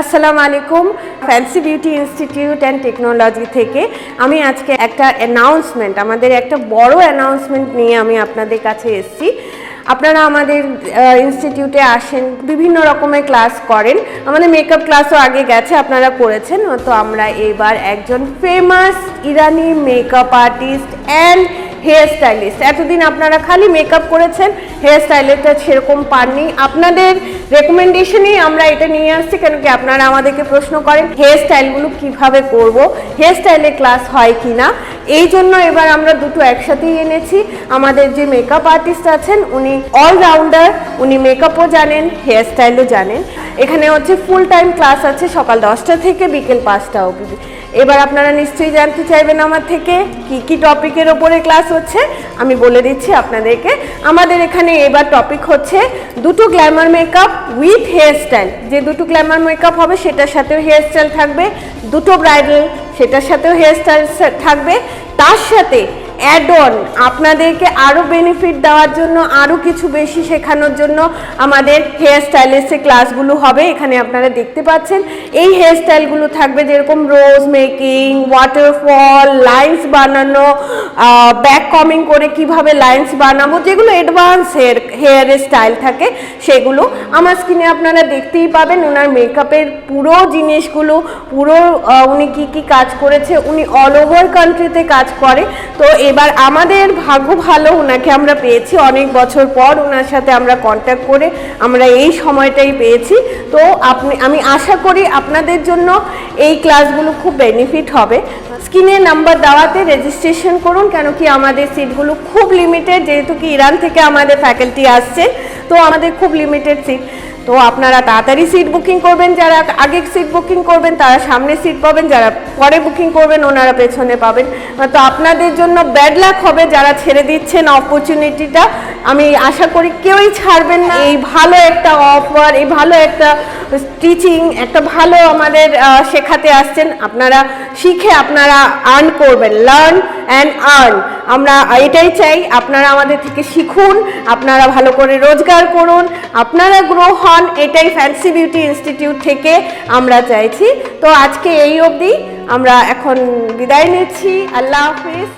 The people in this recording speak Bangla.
আসসালামু আলাইকুম fancy beauty institute and technology থেকে আমি আজকে একটা অ্যানাউন্সমেন্ট আমাদের একটা বড় অ্যানাউন্সমেন্ট নিয়ে আমি আপনাদের কাছে এসেছি। আপনারা আমাদের ইনস্টিটিউটে আসেন, বিভিন্ন রকমের ক্লাস করেন। আমাদের মেকআপ ক্লাসও আগে গেছে, আপনারা করেছেন। তো আমরা এবার একজন famous Irani makeup artist and hair stylist. এতদিন আপনারা খালি মেকআপ করেছেন, হেয়ার স্টাইলিস্টটা সেরকম পাননি। আপনাদের রেকমেন্ডেশনেই আমরা এটা নিয়ে আসছি, কেন কি আপনারা আমাদেরকে প্রশ্ন করেন, হেয়ার স্টাইলগুলো কীভাবে করব, হেয়ার স্টাইলের ক্লাস হয় কি না এই জন্য এবার আমরা দুটো একসাথেই এনেছি। আমাদের যে মেকআপ আর্টিস্ট আছেন, উনি অলরাউন্ডার উনি মেকআপও জানেন হেয়ার স্টাইলও জানেন। এখানে হচ্ছে ফুল টাইম ক্লাস আছে সকাল দশটা থেকে বিকেল পাঁচটা অবধি। এবার আপনারা নিশ্চয়ই জানতে চাইবেন আমার থেকে কি কি টপিকের ওপরে ক্লাস হচ্ছে। আমি বলে দিচ্ছি আপনাদেরকে। আমাদের এখানে এবার টপিক হচ্ছে দুটো glamour makeup with hair style যে দুটো গ্ল্যামার মেকআপ হবে সেটার সাথেও হেয়ার স্টাইল থাকবে, দুটো ব্রাইডাল সেটার সাথেও হেয়ার স্টাইল থাকবে। তার সাথে অ্যাড অন আপনাদেরকে আরও বেনিফিট দেওয়ার জন্য আরও কিছু বেশি শেখানোর জন্য আমাদের হেয়ার স্টাইলিস্টের ক্লাসগুলো হবে, এখানে আপনারা দেখতে পাচ্ছেন। এই হেয়ার স্টাইলগুলো থাকবে যেরকম রোজ মেকিং ওয়াটারফল লাইন্স বানানো ব্যাক কমিং করে কীভাবে লাইন্স বানাবো, যেগুলো অ্যাডভান্স হেয়ার হেয়ারের স্টাইল থাকে, সেগুলো আমার স্কিনে আপনারা দেখতেই পাবেন। ওনার মেকআপের পুরো জিনিসগুলো, পুরো উনি কি কি কাজ করেছে, উনি অল ওভার কান্ট্রিতে কাজ করে। তো এবার আমাদের ভাগ্য ভালো ওনাকে আমরা পেয়েছি। অনেক বছর পর ওনার সাথে আমরা কন্ট্যাক্ট করে আমরা এই সময়টাই পেয়েছি। তো আপনি, আমি আশা করি আপনাদের জন্য এই ক্লাসগুলো খুব বেনিফিট হবে। স্ক্রিনে নাম্বার দেওয়াতে রেজিস্ট্রেশন করুন কেন কি আমাদের সিটগুলো খুব লিমিটেড যেহেতু কি ইরান থেকে আমাদের ফ্যাকাল্টি আসছে, তো আমাদের খুব লিমিটেড সিট তো আপনারা তাড়াতাড়ি সিট বুকিং করবেন, যারা আগে সিট বুকিং করবেন, তারা সামনে সিট পাবেন, যারা পরে বুকিং করবেন, ওনারা পেছনে পাবেন। তো আপনাদের জন্য ব্যাড লাক হবে, যারা ছেড়ে দিচ্ছেন অপরচুনিটিটা আমি আশা করি কেউই ছাড়বেন না। এই ভালো একটা অফার এই ভালো একটা টিচিং একটা ভালো আমাদের শেখাতে আসছেন। আপনারা শিখে আপনারা আর্ন করবেন। লার্ন অ্যান্ড আর্ন আমরা এটাই চাই, আপনারা আমাদের থেকে শিখুন, আপনারা ভালো করে রোজগার করুন, আপনারা গ্রো হন, এটাই ফ্যান্সি বিউটি ইনস্টিটিউট থেকে আমরা চাইছি। তো আজকে এই অবধি, আমরা এখন বিদায় নিচ্ছি। আল্লাহ হাফিজ